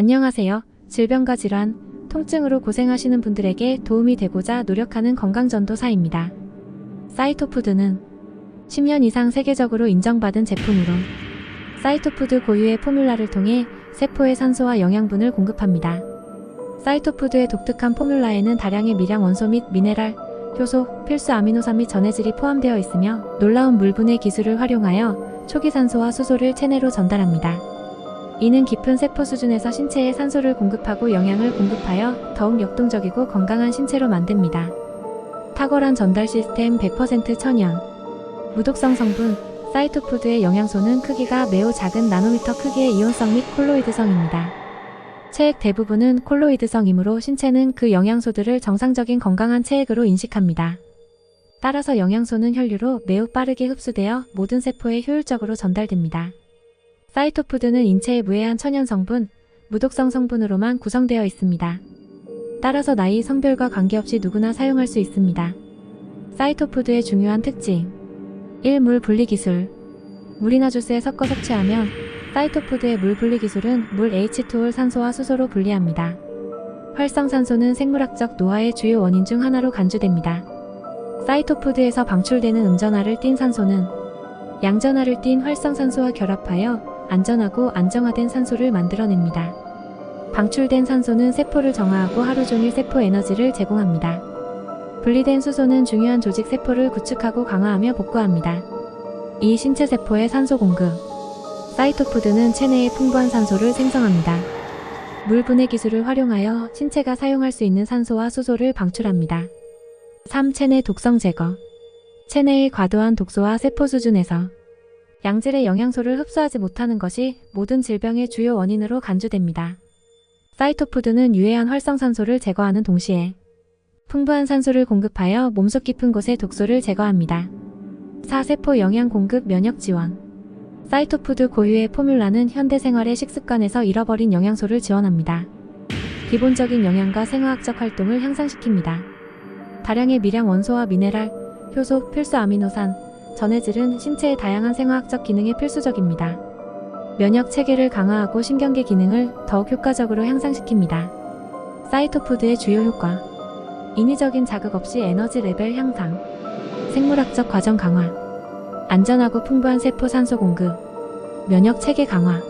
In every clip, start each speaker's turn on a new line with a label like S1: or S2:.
S1: 안녕하세요. 질병과 질환, 통증으로 고생하시는 분들에게 도움이 되고자 노력하는 건강전도사입니다. 사이토푸드는 10년 이상 세계적으로 인정받은 제품으로 사이토푸드 고유의 포뮬라를 통해 세포에 산소와 영양분을 공급합니다. 사이토푸드의 독특한 포뮬라에는 다량의 미량 원소 및 미네랄, 효소, 필수 아미노산 및 전해질이 포함되어 있으며 놀라운 물분해 기술을 활용하여 초기 산소와 수소를 체내로 전달합니다. 이는 깊은 세포 수준에서 신체에 산소를 공급하고 영양을 공급하여 더욱 역동적이고 건강한 신체로 만듭니다. 탁월한 전달 시스템 100% 천연 무독성 성분 사이토푸드의 영양소는 크기가 매우 작은 나노미터 크기의 이온성 및 콜로이드성입니다. 체액 대부분은 콜로이드성이므로 신체는 그 영양소들을 정상적인 건강한 체액으로 인식합니다. 따라서 영양소는 혈류로 매우 빠르게 흡수되어 모든 세포에 효율적으로 전달됩니다. 사이토푸드는 인체에 무해한 천연 성분, 무독성 성분으로만 구성되어 있습니다. 따라서 나이, 성별과 관계없이 누구나 사용할 수 있습니다. 사이토푸드의 중요한 특징 1. 물 분리 기술 물이나 주스에 섞어 섭취하면 사이토푸드의 물 분리 기술은 물 H2를 산소와 수소로 분리합니다. 활성산소는 생물학적 노화의 주요 원인 중 하나로 간주됩니다. 사이토푸드에서 방출되는 음전하를 띤 산소는 양전하를 띤 활성산소와 결합하여 안전하고 안정화된 산소를 만들어냅니다. 방출된 산소는 세포를 정화하고 하루 종일 세포 에너지를 제공합니다. 분리된 수소는 중요한 조직 세포를 구축하고 강화하며 복구합니다. 이 신체 세포의 산소 공급. 사이토푸드는 체내에 풍부한 산소를 생성합니다. 물 분해 기술을 활용하여 신체가 사용할 수 있는 산소와 수소를 방출합니다. 3. 체내 독성 제거. 체내의 과도한 독소와 세포 수준에서 양질의 영양소를 흡수하지 못하는 것이 모든 질병의 주요 원인으로 간주됩니다. 사이토푸드는 유해한 활성산소를 제거하는 동시에 풍부한 산소를 공급하여 몸속 깊은 곳의 독소를 제거합니다. 4. 세포 영양 공급 면역 지원. 사이토푸드 고유의 포뮬라는 현대 생활의 식습관에서 잃어버린 영양소를 지원합니다. 기본적인 영양과 생화학적 활동을 향상시킵니다. 다량의 미량 원소와 미네랄, 효소, 필수 아미노산, 전해질은 신체의 다양한 생화학적 기능에 필수적입니다. 면역 체계를 강화하고 신경계 기능을 더욱 효과적으로 향상시킵니다. 사이토푸드의 주요 효과. 인위적인 자극 없이 에너지 레벨 향상. 생물학적 과정 강화. 안전하고 풍부한 세포 산소 공급. 면역 체계 강화.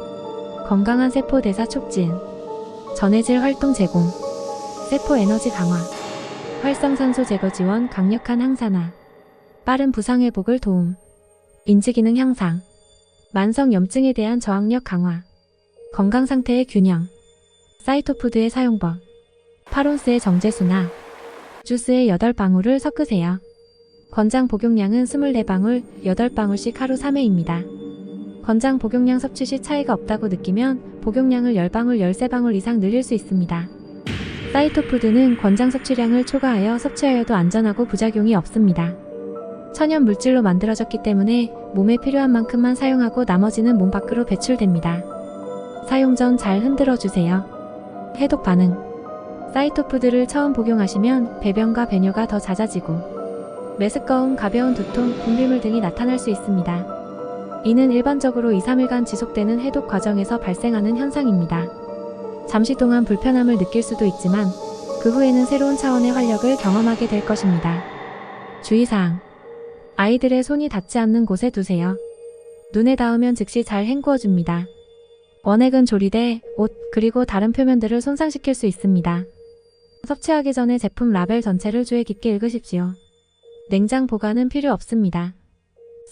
S1: 건강한 세포 대사 촉진. 전해질 활동 제공. 세포 에너지 강화. 활성산소 제거 지원 강력한 항산화. 빠른 부상 회복을 도움. 인지 기능 향상. 만성 염증에 대한 저항력 강화. 건강 상태의 균형. 사이토푸드의 사용법. 파론스의 정제수나 주스에 8방울을 섞으세요. 권장 복용량은 24방울, 8방울씩 하루 3회입니다. 권장 복용량 섭취 시 차이가 없다고 느끼면 복용량을 10방울, 13방울 이상 늘릴 수 있습니다. 사이토푸드는 권장 섭취량을 초과하여 섭취하여도 안전하고 부작용이 없습니다. 천연 물질로 만들어졌기 때문에 몸에 필요한 만큼만 사용하고 나머지는 몸 밖으로 배출됩니다. 사용 전 잘 흔들어 주세요. 해독 반응. 사이토푸드를 처음 복용하시면 배변과 배뇨가 더 잦아지고 메스꺼움, 가벼운 두통, 분비물 등이 나타날 수 있습니다. 이는 일반적으로 2, 3일간 지속되는 해독 과정에서 발생하는 현상입니다. 잠시 동안 불편함을 느낄 수도 있지만 그 후에는 새로운 차원의 활력을 경험하게 될 것입니다. 주의사항. 아이들의 손이 닿지 않는 곳에 두세요. 눈에 닿으면 즉시 잘 헹구어줍니다. 원액은 조리대, 옷, 그리고 다른 표면들을 손상시킬 수 있습니다. 섭취하기 전에 제품 라벨 전체를 주의 깊게 읽으십시오. 냉장 보관은 필요 없습니다.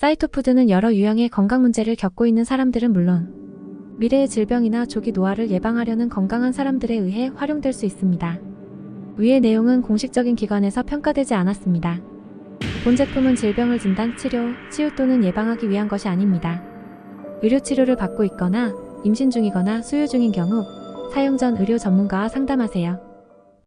S1: 사이토푸드는 여러 유형의 건강 문제를 겪고 있는 사람들은 물론 미래의 질병이나 조기 노화를 예방하려는 건강한 사람들에 의해 활용될 수 있습니다. 위의 내용은 공식적인 기관에서 평가되지 않았습니다. 본 제품은 질병을 진단, 치료, 치유 또는 예방하기 위한 것이 아닙니다. 의료 치료를 받고 있거나 임신 중이거나 수유 중인 경우 사용 전 의료 전문가와 상담하세요.